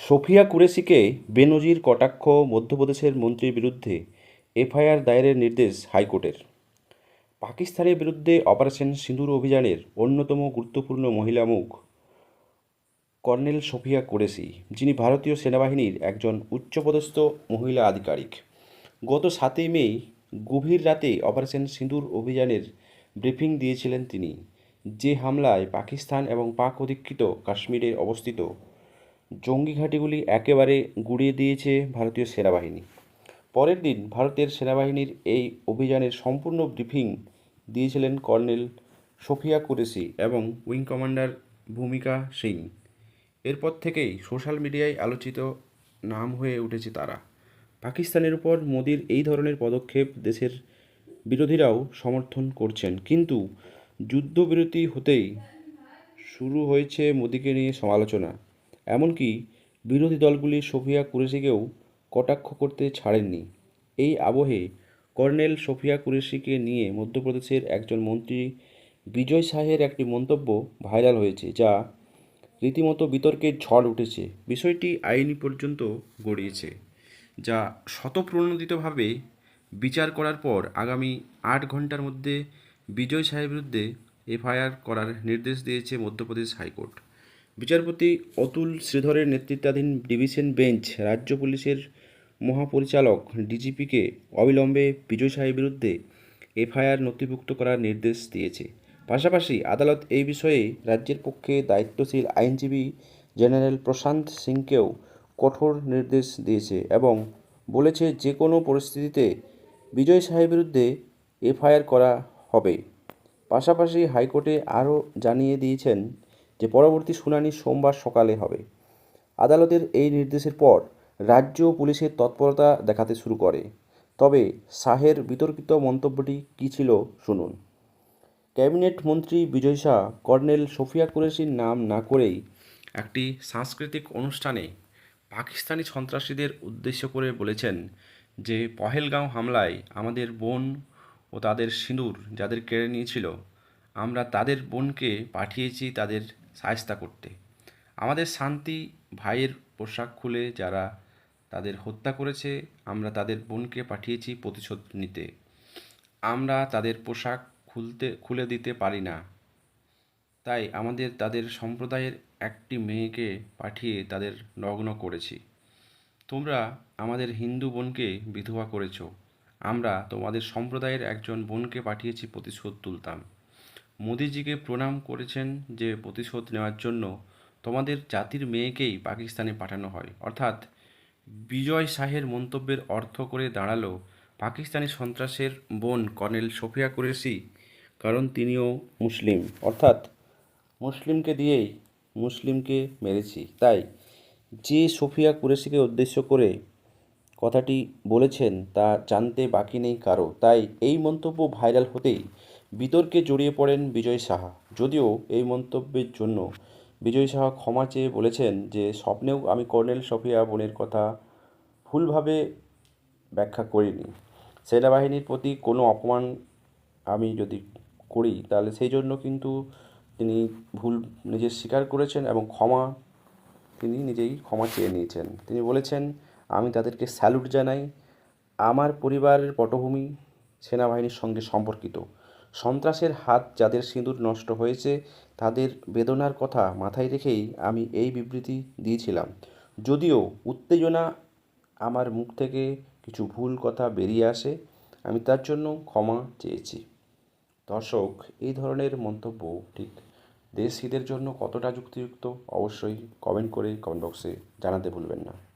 Sophia কুরেশিকে বেনজির কটাক্ষ মধ্যপ্রদেশের মন্ত্রীর বিরুদ্ধে এফআইআর দায়েরের নির্দেশ হাইকোর্টের। পাকিস্তানের বিরুদ্ধে অপারেশন সিঁদুর অভিযানের অন্যতম গুরুত্বপূর্ণ মহিলা মুখ কর্নেল সোফিয়া কুরেশি, যিনি ভারতীয় সেনাবাহিনীর একজন উচ্চপদস্থ মহিলা আধিকারিক। গত সাতই মে, গভীর রাতে অপারেশন সিঁদুর অভিযানের ব্রিফিং দিয়েছিলেন তিনি, যে হামলায় পাকিস্তান এবং পাক অধিকৃত কাশ্মীরে অবস্থিত জঙ্গি ঘাঁটিগুলি একেবারে গুড়িয়ে দিয়েছে ভারতীয় সেনাবাহিনী। পরের দিন ভারতের সেনাবাহিনীর এই অভিযানের সম্পূর্ণ ব্রিফিং দিয়েছিলেন কর্নেল সোফিয়া কুরেশি এবং উইং কমান্ডার ভূমিকা সিং। এরপর থেকেই সোশ্যাল মিডিয়ায় আলোচিত নাম হয়ে উঠেছে তারা। পাকিস্তানের উপর মোদির এই ধরনের পদক্ষেপ দেশের বিরোধীরাও সমর্থন করছেন। কিন্তু যুদ্ধবিরতি হতেই শুরু হয়েছে মোদিকে নিয়ে সমালোচনা। এমনকি বিরোধী দলগুলি সোফিয়া কুরেশিকেও কটাক্ষ করতে ছাড়েননি। এই আবহে কর্নেল সোফিয়া কুরেশিকে নিয়ে মধ্যপ্রদেশের একজন মন্ত্রী বিজয় শাহের একটি মন্তব্য ভাইরাল হয়েছে, যা রীতিমতো বিতর্কের ঝড় উঠেছে। বিষয়টি আইনি পর্যন্ত গড়িয়েছে, যা শতপ্রণোদিতভাবে বিচার করার পর আগামী আট ঘণ্টার মধ্যে বিজয় শাহের বিরুদ্ধে এফআইআর করার নির্দেশ দিয়েছে মধ্যপ্রদেশ হাইকোর্ট। বিচারপতি অতুল শ্রীধরের নেতৃত্বাধীন ডিভিশন বেঞ্চ রাজ্য পুলিশের মহাপরিচালক ডিজিপিকে অবিলম্বে বিজয় শাহের বিরুদ্ধে এফআইআর নথিভুক্ত করার নির্দেশ দিয়েছে। পাশাপাশি আদালত এই বিষয়ে রাজ্যের পক্ষে দায়িত্বশীল আইনজীবী জেনারেল প্রশান্ত সিংকেও কঠোর নির্দেশ দিয়েছে এবং বলেছে যে কোনো পরিস্থিতিতে বিজয় শাহের বিরুদ্ধে এফআইআর করা হবে। পাশাপাশি হাইকোর্টে আরও জানিয়ে দিয়েছেন যে পরবর্তী শুনানি সোমবার সকালে হবে। আদালতের এই নির্দেশের পর রাজ্য পুলিশের তৎপরতা দেখাতে শুরু করে। তবে শাহের বিতর্কিত মন্তব্যটি কী ছিল শুনুন। ক্যাবিনেট মন্ত্রী বিজয় শাহ, কর্নেল সোফিয়া কুরেশির নাম না করেই একটি সাংস্কৃতিক অনুষ্ঠানে পাকিস্তানি সন্ত্রাসীদের উদ্দেশ্য করে বলেছেন যে, পহেলগাঁও হামলায় আমাদের বোন ও তাদের সিঁদুর যাদের কেড়ে নিয়েছিল, আমরা তাদের বোনকে পাঠিয়েছি তাদের সায়স্তা করতে। আমাদের শান্তি ভাইয়ের পোশাক খুলে যারা তাদের হত্যা করেছে, আমরা তাদের বোনকে পাঠিয়েছি প্রতিশোধ নিতে। আমরা তাদের পোশাক খুলতে, খুলে দিতে পারি না। তাই আমাদের, তাদের সম্প্রদায়ের একটি মেয়েকে পাঠিয়ে তাদের নগ্ন করেছি। তোমরা আমাদের হিন্দু বোনকে বিধবা করেছ। আমরা তোমাদের সম্প্রদায়ের একজন বোনকে পাঠিয়েছি প্রতিশোধ তুলতাম। মোদিজিকে প্রণাম করেছেন যে প্রতিশোধ নেওয়ার জন্য তোমাদের জাতির মেয়েকেই পাকিস্তানে পাঠানো হয়। অর্থাৎ বিজয় শাহের মন্তব্যের অর্থ করে দাঁড়াল পাকিস্তানি সন্ত্রাসের বোন কর্নেল সোফিয়া কুরেশি, কারণ তিনিও মুসলিম। অর্থাৎ মুসলিমকে দিয়েই মুসলিমকে মেরেছি। তাই যে সোফিয়া কুরেশিকে উদ্দেশ্য করে কথাটি বলেছেন তা জানতে বাকি নেই কারও। তাই এই মন্তব্য ভাইরাল হতেই বিতর্কে জড়িয়ে পড়েন বিজয় সাহা। যদিও এই মন্তব্যের জন্য বিজয় সাহা ক্ষমা চেয়ে বলেছেন যে, স্বপ্নেও আমি কর্নেল সোফিয়া বোনের কথা ভুলভাবে ব্যাখ্যা করিনি। সেনাবাহিনীর প্রতি কোনো অপমান আমি যদি করি, তাহলে সেই জন্য কিন্তু তিনি ভুল নিজে স্বীকার করেছেন এবং ক্ষমা তিনি নিজেই ক্ষমা চেয়ে নিয়েছেন। তিনি বলেছেন, আমি তাদেরকে স্যালুট জানাই। আমার পরিবারের পটভূমি সেনাবাহিনীর সঙ্গে সম্পর্কিত। সন্ত্রাসের হাত যাদের সিঁদুর নষ্ট হয়েছে, তাদের বেদনার কথা মাথায় রেখেই আমি এই বিবৃতি দিয়েছিলাম। যদিও উত্তেজনা আমার মুখ থেকে কিছু ভুল কথা বেরিয়ে আসে, আমি তার জন্য ক্ষমা চেয়েছি। দর্শক, এই ধরনের মন্তব্য ঠিক দেশ জন্য কতটা যুক্তিযুক্ত, অবশ্যই কমেন্ট করে কমেন্ট বক্সে জানাতে ভুলবেন না।